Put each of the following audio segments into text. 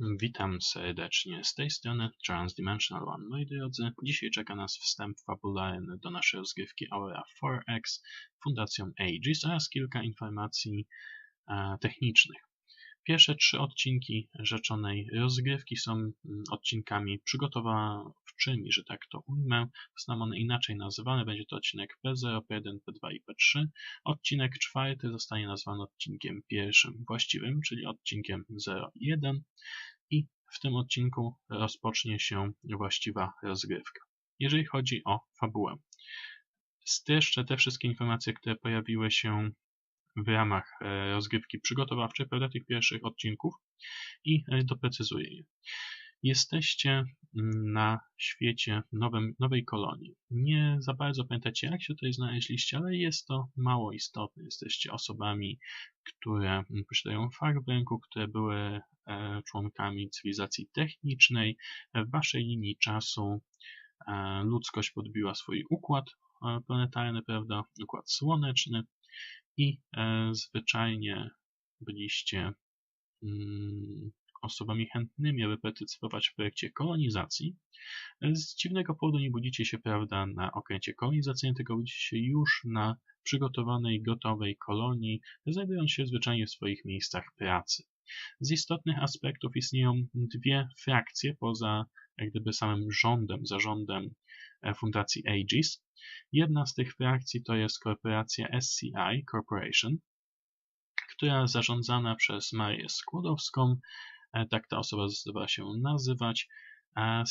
Witam serdecznie z tej strony Transdimensional One. Moi drodzy, dzisiaj czeka nas wstęp fabularny do naszej rozgrywki Aura 4X Fundacją Aegis oraz kilka informacji e, technicznych. Pierwsze trzy odcinki rzeczonej rozgrywki są mm, odcinkami przygotowawczymi, że tak to ujmę. Są one inaczej nazywane. Będzie to odcinek P0, P1, P2 i P3. Odcinek czwarty zostanie nazwany odcinkiem pierwszym właściwym, czyli odcinkiem 0,1 i w tym odcinku rozpocznie się właściwa rozgrywka. Jeżeli chodzi o fabułę. Streszczę te wszystkie informacje, które pojawiły się w ramach e, rozgrywki przygotowawczej, prawda, tych pierwszych odcinków i e, doprecyzuję je. Jesteście mm, na świecie nowym, nowej kolonii. Nie za bardzo pamiętacie, jak się tutaj znaleźliście, ale jest to mało istotne. Jesteście osobami, które mm, posiadają fach w ręku, które były e, członkami cywilizacji technicznej. W waszej linii czasu ludzkość podbiła swój układ planetarny, prawda, układ słoneczny i e, zwyczajnie byliście mm, osobami chętnymi, aby partycypować w projekcie kolonizacji. Z dziwnego powodu nie budzicie się, prawda, na okręcie kolonizacyjnym, tylko budzicie się już na przygotowanej, gotowej kolonii, znajdując się zwyczajnie w swoich miejscach pracy. Z istotnych aspektów istnieją dwie frakcje poza jak gdyby samym rządem, zarządem e, Fundacji Aegis. Jedna z tych frakcji to jest korporacja SCI Corporation, która zarządzana przez Marię Skłodowską, e, tak ta osoba zdawa się nazywać, mm,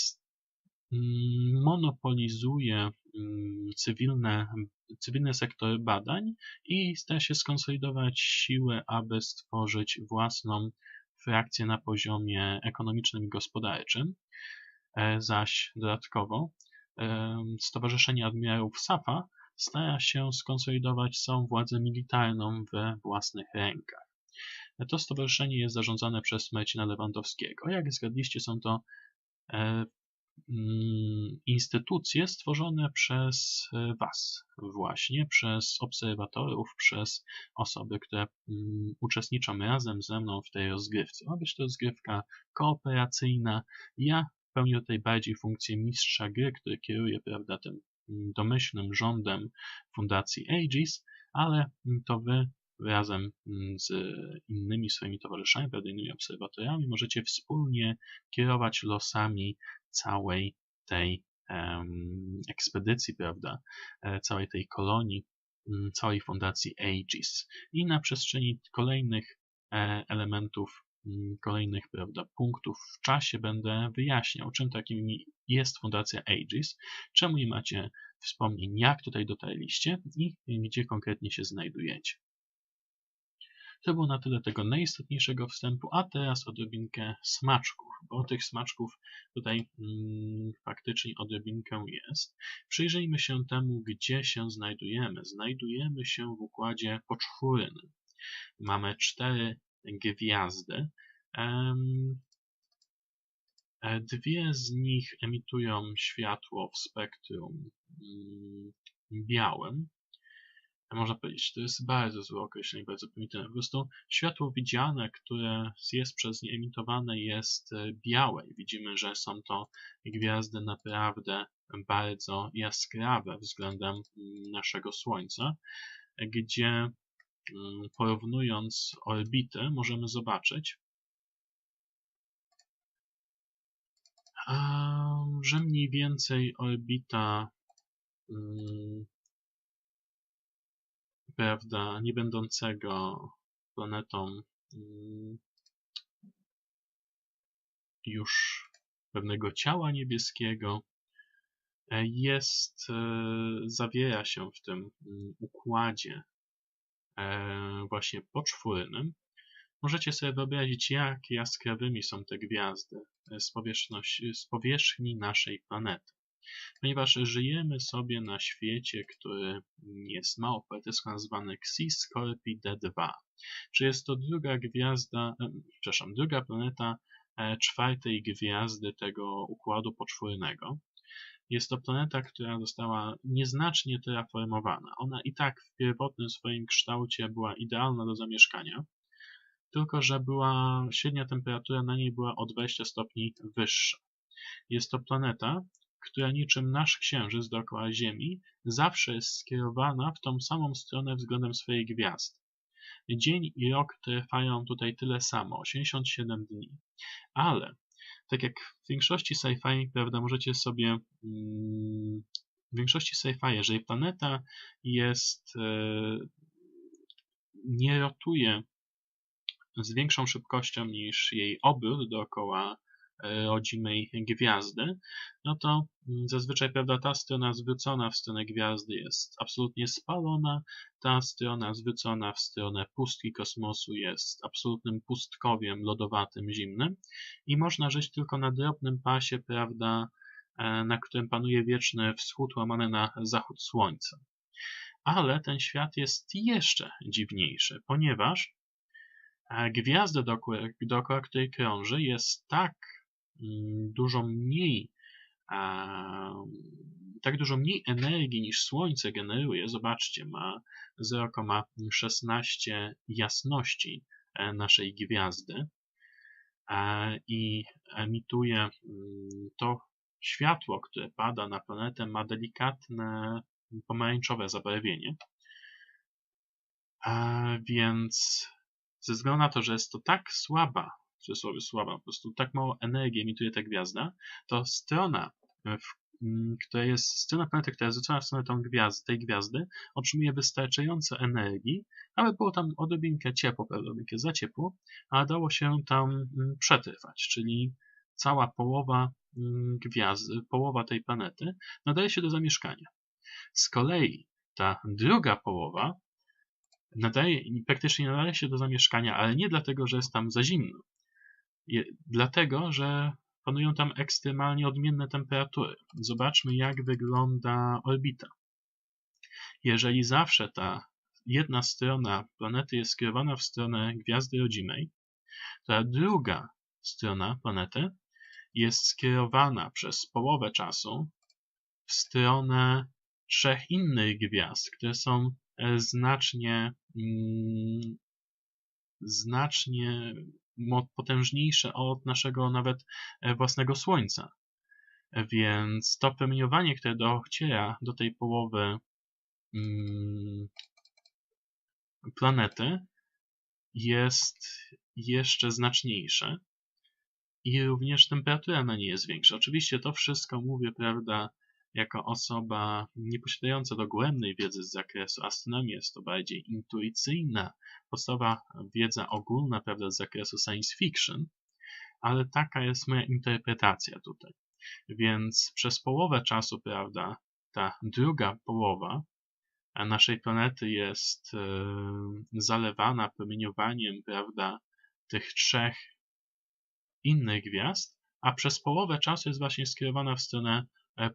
monopolizuje mm, cywilne, cywilne sektory badań i stara się skonsolidować siły, aby stworzyć własną frakcję na poziomie ekonomicznym i gospodarczym. E, zaś dodatkowo Stowarzyszenie Admirałów SAFA stara się skonsolidować całą władzę militarną we własnych rękach. To stowarzyszenie jest zarządzane przez Marcina Lewandowskiego. Jak zgadliście, są to e, mm, instytucje stworzone przez e, Was, właśnie przez obserwatorów, przez osoby, które mm, uczestniczą razem ze mną w tej rozgrywce. Ma być to rozgrywka kooperacyjna. Ja pełni tutaj bardziej funkcję mistrza gry, który kieruje prawda, tym mm, domyślnym rządem Fundacji Aegis, ale mm, to wy razem mm, z innymi swoimi towarzyszami, prawda, innymi obserwatorami możecie wspólnie kierować losami całej tej um, ekspedycji, prawda, e, całej tej kolonii, całej fundacji Aegis. I na przestrzeni kolejnych e, elementów Mm, kolejnych prawda, punktów w czasie będę wyjaśniał, czym takim jest Fundacja Aegis, czemu nie macie wspomnień, jak tutaj dotarliście i gdzie konkretnie się znajdujecie. To było na tyle tego najistotniejszego wstępu, a teraz odrobinkę smaczków, bo tych smaczków tutaj mm, faktycznie odrobinkę jest. Przyjrzyjmy się temu, gdzie się znajdujemy. Znajdujemy się w układzie poczwórnym. Mamy cztery gwiazdy. E, dwie z nich emitują światło w spektrum mm, białym. Można powiedzieć, to jest bardzo złe określenie, bardzo prymitywne. Po prostu światło widziane, które jest przez nie emitowane, jest e, białe. Widzimy, że są to gwiazdy naprawdę bardzo jaskrawe względem mm, naszego Słońca, gdzie porównując orbity, możemy zobaczyć, że mniej więcej orbita mm, prawda, nie będącego planetą mm, już pewnego ciała niebieskiego e, jest, e, zawiera się w tym układzie właśnie poczwórnym, możecie sobie wyobrazić, jak jaskrawymi są te gwiazdy z, z powierzchni naszej planety. Ponieważ żyjemy sobie na świecie, który jest mało poetycko nazwany Xi Scorpii D2. Czy jest to druga gwiazda, e, przepraszam, druga planeta e, czwartej gwiazdy tego układu poczwórnego. Jest to planeta, która została nieznacznie terraformowana. Ona i tak w pierwotnym swoim kształcie była idealna do zamieszkania. tylko że była średnia temperatura na niej była o 20 stopni wyższa. Jest to planeta, która niczym nasz Księżyc dookoła Ziemi zawsze jest skierowana w tą samą stronę względem swojej gwiazdy. Dzień i rok trwają tutaj tyle samo, 87 dni. Ale, tak jak w większości sci-fi, prawda, możecie sobie mm, w większości sci-fi, jeżeli planeta jest e, nie rotuje z większą szybkością niż jej obrót dookoła rodzimej gwiazdy, no to mm, zazwyczaj prawda, ta strona zwrócona w stronę gwiazdy jest absolutnie spalona, ta strona zwrócona w stronę pustki kosmosu jest absolutnym pustkowiem lodowatym, zimnym i można żyć tylko na drobnym pasie, prawda, e, na którym panuje wieczny wschód łamany na zachód słońca. Ale ten świat jest jeszcze dziwniejszy, ponieważ gwiazda, dookoła, dookoła której krąży, jest tak dużo mniej tak dużo mniej energii niż Słońce generuje. Zobaczcie, ma 0,16 jasności e, naszej gwiazdy i emituje mm, to światło, które pada na planetę, ma delikatne pomarańczowe zabarwienie. Więc ze względu na to, że jest to tak słaba, w cudzysłowie słaba, po prostu tak mało energii emituje ta gwiazda, to strona, w, która jest, strona planety, która jest zwrócona w stronę tą gwiazd, tej gwiazdy, otrzymuje wystarczająco energii, aby było tam odrobinkę ciepło, odrobinkę za ciepło, a dało się tam przetrwać, czyli cała połowa gwiazdy, połowa tej planety nadaje się do zamieszkania. Z kolei ta druga połowa nadaje, praktycznie nadaje się do zamieszkania, ale nie dlatego, że jest tam za zimno. Je, dlatego, że panują tam ekstremalnie odmienne temperatury. Zobaczmy, jak wygląda orbita. Jeżeli zawsze ta jedna strona planety jest skierowana w stronę gwiazdy rodzimej, ta druga strona planety jest skierowana przez połowę czasu w stronę trzech innych gwiazd, które są e, znacznie, mm, znacznie potężniejsze od naszego nawet e, własnego Słońca. Więc to promieniowanie, które dociera do tej połowy mm, planety, jest jeszcze znaczniejsze i również temperatura na niej jest większa. Oczywiście to wszystko mówię, prawda, jako osoba nieposiadająca dogłębnej wiedzy z zakresu astronomii jest to bardziej intuicyjna, podstawowa wiedza ogólna, prawda, z zakresu science fiction, ale taka jest moja interpretacja tutaj. Więc przez połowę czasu, prawda, ta druga połowa naszej planety jest e, zalewana promieniowaniem, prawda, tych trzech innych gwiazd, a przez połowę czasu jest właśnie skierowana w stronę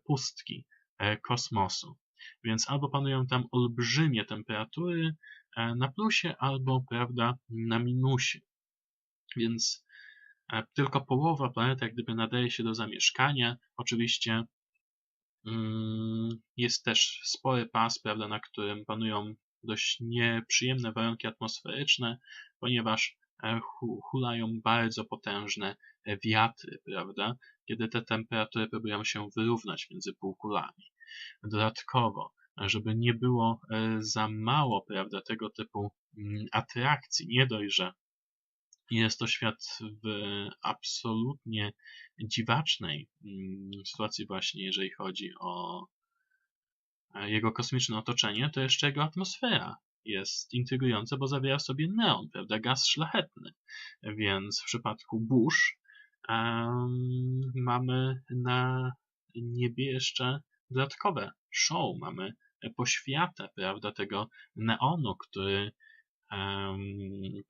pustki e, kosmosu. Więc albo panują tam olbrzymie temperatury e, na plusie, albo prawda, na minusie. Więc tylko połowa planety jak gdyby nadaje się do zamieszkania. Oczywiście mm, jest też spory pas, prawda, na którym panują dość nieprzyjemne warunki atmosferyczne, ponieważ hulają bardzo potężne wiatry, prawda, kiedy te temperatury próbują się wyrównać między półkulami. Dodatkowo, żeby nie było e, za mało, prawda, tego typu mm, atrakcji, nie dość, że jest to świat w absolutnie dziwacznej mm, sytuacji właśnie, jeżeli chodzi o e, jego kosmiczne otoczenie, to jeszcze jego atmosfera jest intrygująca, bo zawiera w sobie neon, prawda, gaz szlachetny. Więc w przypadku burz um, mamy na niebie jeszcze dodatkowe show, mamy poświatę, prawda, tego neonu, który um,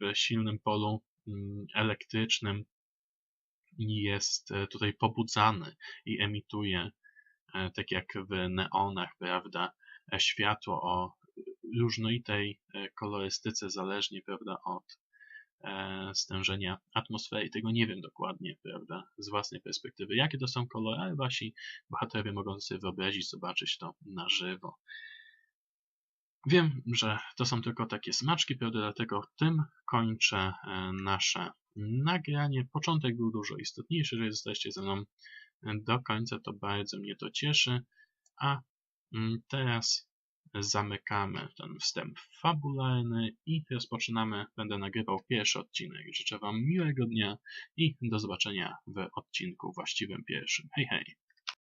w silnym polu um, elektrycznym jest e, tutaj pobudzany i emituje, e, tak jak w neonach, prawda, e, światło o różnorodnej kolorystyce, zależnie, prawda, od E, stężenia atmosfery. Tego nie wiem dokładnie, prawda, z własnej perspektywy, jakie to są kolory, ale wasi bohaterowie mogą sobie wyobrazić, zobaczyć to na żywo. Wiem, że to są tylko takie smaczki, prawda, dlatego tym kończę e, nasze nagranie. Początek był dużo istotniejszy, że jesteście ze mną do końca, to bardzo mnie to cieszy. A mm, teraz zamykamy ten wstęp fabularny i rozpoczynamy. Będę nagrywał pierwszy odcinek. Życzę Wam miłego dnia i do zobaczenia w odcinku właściwym pierwszym. Hej, hej!